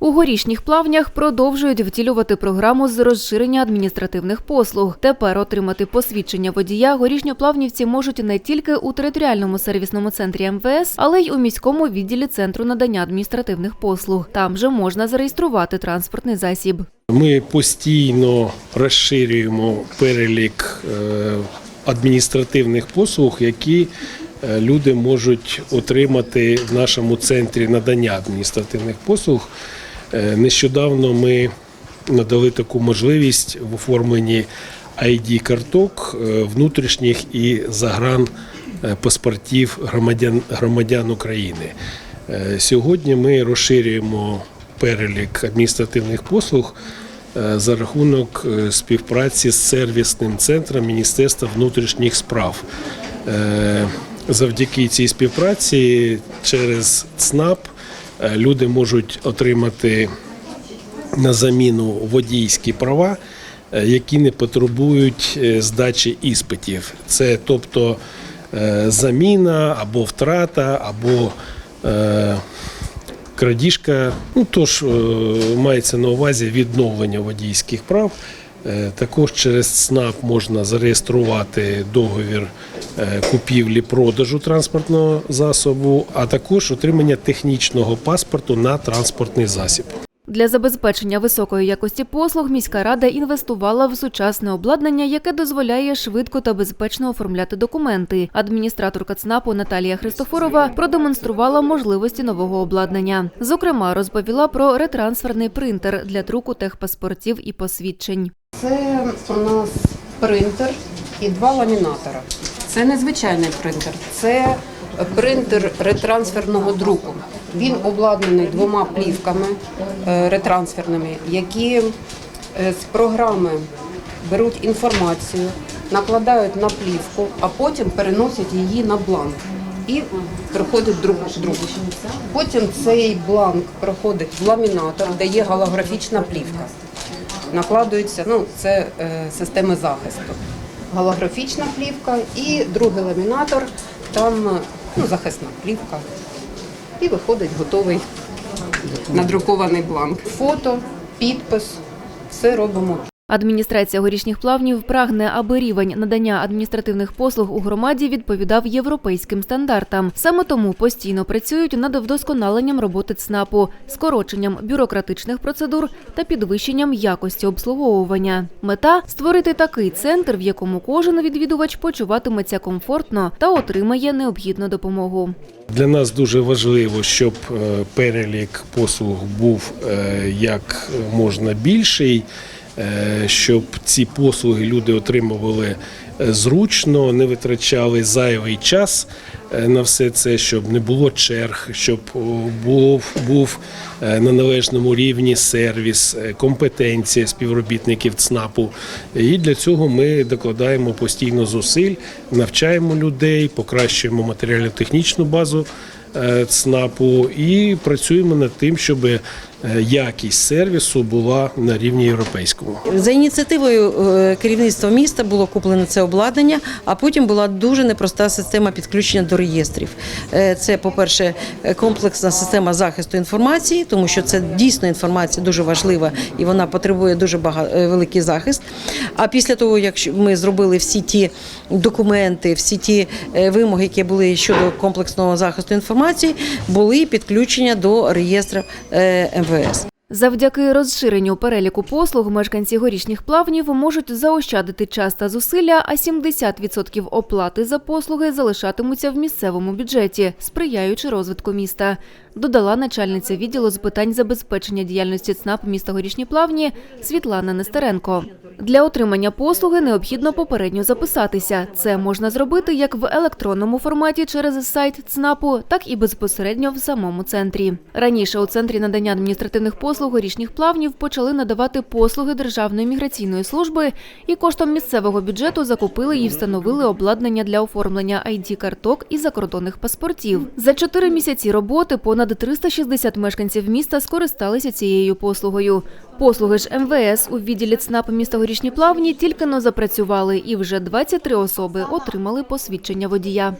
У горішніх плавнях продовжують втілювати програму з розширення адміністративних послуг. Тепер отримати посвідчення водія горішньоплавнівці можуть не тільки у територіальному сервісному центрі МВС, але й у міському відділі центру надання адміністративних послуг. Там же можна зареєструвати транспортний засіб. Ми постійно розширюємо перелік е, адміністративних послуг, які е, люди можуть отримати в нашому центрі надання адміністративних послуг. Е, Нещодавно ми надали таку можливість в оформленні ID-карток е, внутрішніх і загран е, паспортів громадян, громадян України. Сьогодні ми розширюємо перелік адміністративних послуг за рахунок співпраці з сервісним центром Міністерства внутрішніх справ. Завдяки цій співпраці через ЦНАП люди можуть отримати на заміну водійські права, е, які не потребують е, здачі іспитів. Це тобто е, заміна або втрата, або е, крадіжка. Ну тож е, мається на увазі відновлення водійських прав. Е, Також через ЦНАП можна зареєструвати договір е, купівлі-продажу транспортного засобу, а також отримання технічного паспорту на транспортний засіб. Для забезпечення високої якості послуг міська рада інвестувала в сучасне обладнання, яке дозволяє швидко та безпечно оформляти документи. Адміністраторка ЦНАПу Наталія Христофорова продемонструвала можливості нового обладнання. Зокрема, розповіла про ретрансферний принтер для друку техпаспортів і посвідчень. Це у нас принтер і два ламінатора. Це не звичайний принтер, це принтер ретрансферного друку. Він обладнаний двома плівками е, ретрансферними, які е, з програми беруть інформацію, накладають на плівку, а потім переносять її на бланк. І приходить друг друг. Потім цей бланк проходить в ламінатор, де є голографічна плівка накладується, ну це е, системи захисту. Голографічна плівка і другий ламінатор, там ну, захисна плівка. І виходить готовий надрукований бланк. Фото, підпис, все робимо Адміністрація горішніх плавнів прагне, аби рівень надання адміністративних послуг у громаді відповідав європейським стандартам. Саме тому постійно працюють над вдосконаленням роботи ЦНАПу, скороченням бюрократичних процедур та підвищенням якості обслуговування. Мета створити такий центр, в якому кожен відвідувач почуватиметься комфортно та отримає необхідну допомогу. Для нас дуже важливо, щоб е, перелік послуг був е, як можна більший, щоб ці послуги люди отримували е, зручно, не витрачали зайвий час е, на все це, щоб не було черг, щоб був, був е, на належному рівні сервіс, е, компетенція співробітників ЦНАПу. І для цього ми докладаємо постійно зусиль, навчаємо людей, покращуємо матеріально-технічну базу е, ЦНАПу і працюємо над тим, щоб е, якість сервісу була на рівні європейському. За ініціативою е, керівництва міста було куплено це обладнання, а потім була дуже непроста система підключення до реєстрів. Е, Це, по-перше, е, комплексна система захисту інформації, тому що це дійсно інформація дуже важлива і вона потребує дуже бага- е, великий захист. А після того, як ми зробили всі ті документи, всі ті е, вимоги, які були щодо комплексного захисту інформації, були підключення до реєстрів е, МВС. Завдяки розширенню переліку послуг мешканці горішніх плавнів можуть заощадити час та зусилля, а 70% оплати за послуги залишатимуться в місцевому бюджеті, сприяючи розвитку міста. Додала начальниця відділу з питань забезпечення діяльності ЦНАП міста Горішні Плавні Світлана Нестеренко. Для отримання послуги необхідно попередньо записатися. Це можна зробити як в електронному форматі через сайт ЦНАПу, так і безпосередньо в самому центрі. Раніше у центрі надання адміністративних послуг горішніх плавнів почали надавати послуги Державної міграційної служби і коштом місцевого бюджету закупили і встановили обладнання для оформлення ID-карток і закордонних паспортів. За чотири місяці роботи понад 360 мешканців міста скористалися цією послугою. Послуги ж МВС у відділі ЦНАП міста Горішні Плавні тільки но запрацювали, і вже 23 особи отримали посвідчення водія.